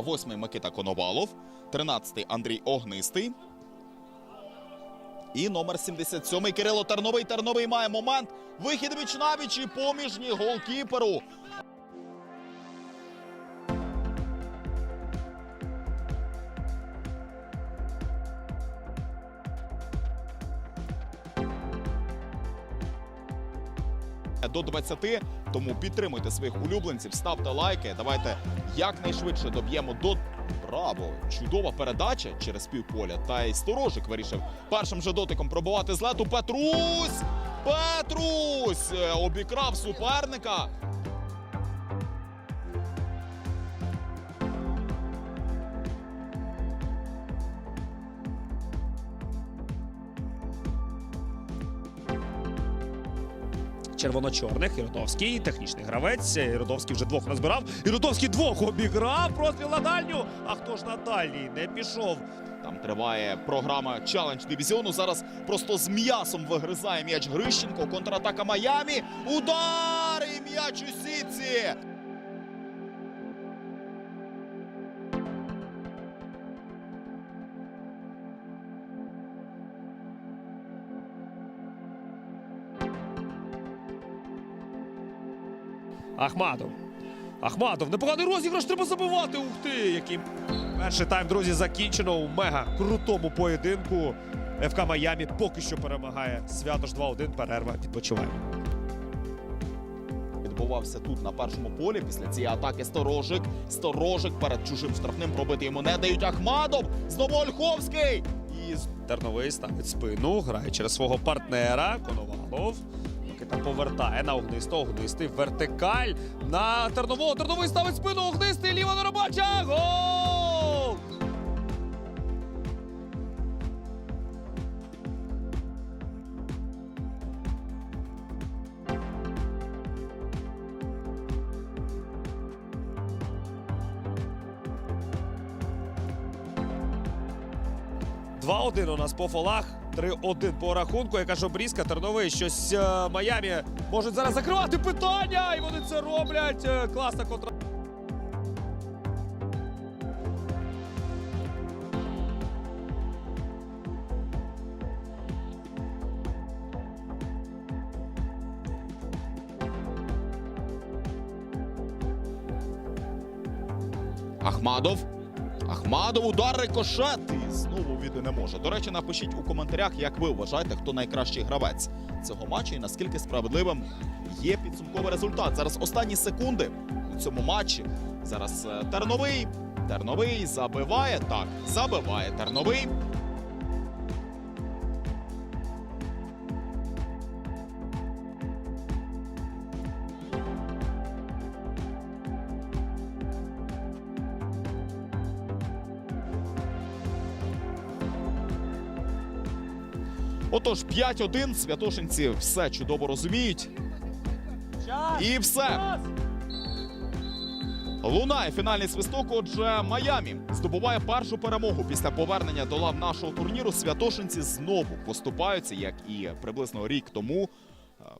восьмий Микита Коновалов, тринадцятий Андрій Огнистий. І номер 77 Кирило Терновий. Терновий має момент. Вихід віч навіч і поміжні голкіперу. До 20, тому підтримуйте своїх улюбленців, ставте лайки. Давайте якнайшвидше доб'ємо до браво! Чудова передача через півполя. Та й сторожик вирішив першим же дотиком пробувати з лету. Петрусь! Петрусь! Е, Обікрав суперника. Червоно-чорних. Іродовський, технічний гравець. Іродовський вже двох назбирав. Іродовський двох обіграв. Простріл на дальню. А хто ж на дальній? Не пішов. Там триває програма челендж дивізіону. Зараз просто з м'ясом вигризає м'яч Грищенко. Контратака Майамі. Удар! І м'яч у сітці. Ахмадов. Ахмадов. Непоганий розіграш. Треба забивати. Ух ти! Який перший тайм, друзі, закінчено у мега крутому поєдинку. ФК Майамі поки що перемагає. Святош 2-1. Перерва. Відпочиваємо. Відбувався тут на першому полі. Після цієї атаки Сторожик. Сторожик перед чужим штрафним пробити йому не дають Ахмадов. Знову Ольховський. І Терновий ставить спину, грає через свого партнера. Коновалов. Микита повертає на огнисто. Огнистий вертикаль на Тернового. Терновий ставить спину. Огнистий ліва на робоча. Гол! Два-один у нас по фолах. 3-1 по рахунку. Яка ж обрізка, Терновий щось е, Майамі можуть зараз закривати питання. І вони це роблять. Е, класна контра. Ахмадов. Ахмадов удар рикошет. І знову віди не може. До речі, напишіть у коментарях, як ви вважаєте, хто найкращий гравець цього матчу і наскільки справедливим є підсумковий результат. Зараз останні секунди у цьому матчі. Зараз е, Терновий. Терновий забиває. Так, забиває Терновий. Отож, 5-1. Святошинці все чудово розуміють. І все. Лунає фінальний свисток. Отже, Майамі здобуває першу перемогу після повернення до лав нашого турніру. Святошинці знову поступаються, як і приблизно рік тому